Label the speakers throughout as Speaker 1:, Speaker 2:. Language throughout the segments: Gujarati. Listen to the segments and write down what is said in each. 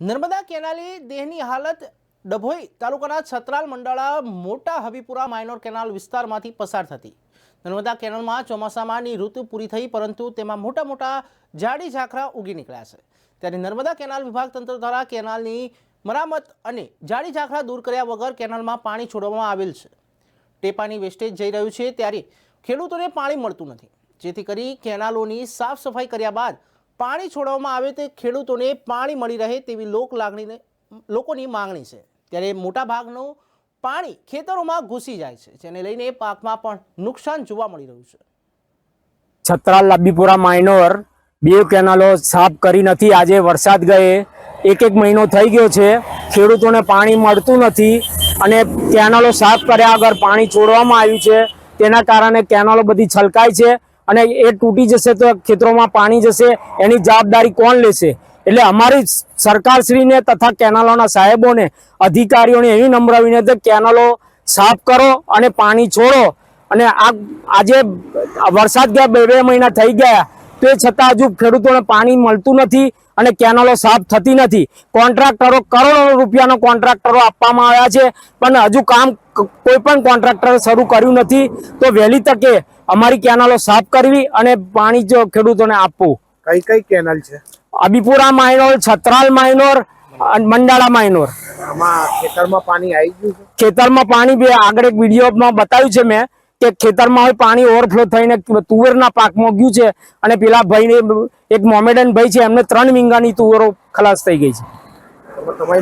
Speaker 1: નર્મદા કેનાલી દેહની હાલત ડભોઈ તાલુકાના છત્રાલ મંડળા મોટા હબીપુરા માઇનોર કેનાલ વિસ્તારમાંથી પસાર થતી. નર્મદા કેનાલમાં ચોમાસામાંની ઋતુ પૂરી થઈ પરંતુ તેમાં મોટા મોટા ઝાડી ઝાખરા ઉગી નીકળ્યા છે. ત્યારે નર્મદા કેનાલ વિભાગ તંત્ર દ્વારા કેનાલની મરામત અને ઝાડી ઝાખરા દૂર કર્યા વગર કેનાલમાં પાણી છોડવામાં આવેલ છે. ટેપાની વેસ્ટેજ જઈ રહ્યું છે ત્યારે ખેડૂતોને પાણી મળતું નથી. જેથી કરી કેનાલોની સાફ સફાઈ કર્યા બાદ પાણી છોડવામાં આવે તે ખેડૂતોને પાણી મળી રહે તેવી લોક લાગણીને લોકોની માંગણી છે. ત્યારે મોટા ભાગનું પાણી ખેતરોમાં ઘૂસી જાય છે, જેને લઈને પાકમાં પણ નુકસાન જોવા મળી રહ્યું છે.
Speaker 2: છત્રાલ, લાંબીપુરા માઇનોર બે કેનાલો સાફ કરી નથી. આજે વરસાદ ગયે. એક એક મહિનો થઈ ગયો છે. ખેડૂતોને પાણી મળતું નથી અને કેનાલો સાફ કર્યા આગળ પાણી છોડવામાં આવ્યું છે. તેના કારણે કેનાલો બધી છલકાય છે. અને એ તૂટી જશે તો ખેતરોમાં પાણી જશે, એની જવાબદારી કોણ લેશે? એટલે અમારી સરકારશ્રીને તથા કેનાલોના સાહેબોને, અધિકારીઓને એવી નમ્ર વિનંતી કેનાલો સાફ કરો અને પાણી છોડો. અને આ, આજે વરસાદ ગયા બે બે મહિના થઈ ગયા. તે છતાં હજુ ખેડૂતોને પાણી મળતું નથી. અને કેનાલો સાફ થતી નથી. કોન્ટ્રાક્ટરો કરોડો રૂપિયાનો કોન્ટ્રાક્ટરો આપવામાં આવ્યા છે. પણ હજુ કામ કોઈ પણ કોન્ટ્રાક્ટરે શરૂ કર્યું નથી. તો વહેલી તકે અમારી કેનાલો સાફ કરવી અને પાણી જો ખેડૂતોને આપવું.
Speaker 3: કઈ કઈ કેનાલ છે?
Speaker 2: અબીપુરા માઇનોર છત્રાલ માઇનોર અને મંડાળા માઇનોર.
Speaker 3: ખેતરમાં પાણી આવી ગયું
Speaker 2: ખેતરમાં પાણી બે આગળ એક વિડીયોમાં બતાવ્યું છે મેં. કે ખેતરમાં હોય પાણી ઓવરફ્લો થઈને તુવેરના પાકમાં ગયું છે અને પેલા ભાઈને એક મોમેડન ભાઈ છે એમને ત્રણ વીંગાની તુવેરો ખલાસ થઈ ગઈ છે.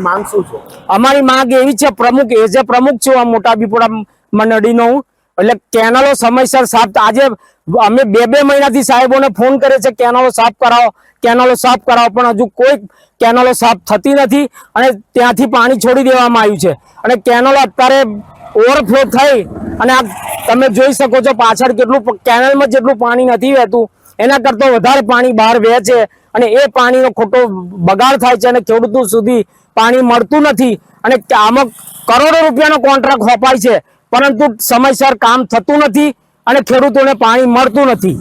Speaker 3: માંગ શું છે?
Speaker 2: અમારી માંગ એવી છે પ્રમુખ એ જે પ્રમુખ છું આ મોટા બીપોડા મંડળીનો હું એટલે કેનાલો સમયસર સાફ આજે અમે બે બે મહિનાથી સાહેબોને ફોન કરે છે કેનાલો સાફ કરાવો કેનાલો સાફ કરાવો પણ હજુ કોઈ કેનાલો સાફ થતી નથી અને ત્યાંથી પાણી છોડી દેવામાં આવ્યું છે. અને કેનાલો અત્યારે ઓવરફ્લો થઈ અને આ તમે જોઈ શકો છો પાછળ કેટલું કેનલમાં જેટલું પાણી નથી વહેતું, એના કરતાં વધારે પાણી બહાર વહે છે અને એ પાણીનો ખોટો બગાડ થાય છે અને ખેડૂતો સુધી પાણી મળતું નથી અને આમાં કરોડો રૂપિયાનો કોન્ટ્રાક્ટ હોપાય છે, પરંતુ સમયસર કામ થતું નથી અને ખેડૂતોને પાણી મળતું નથી.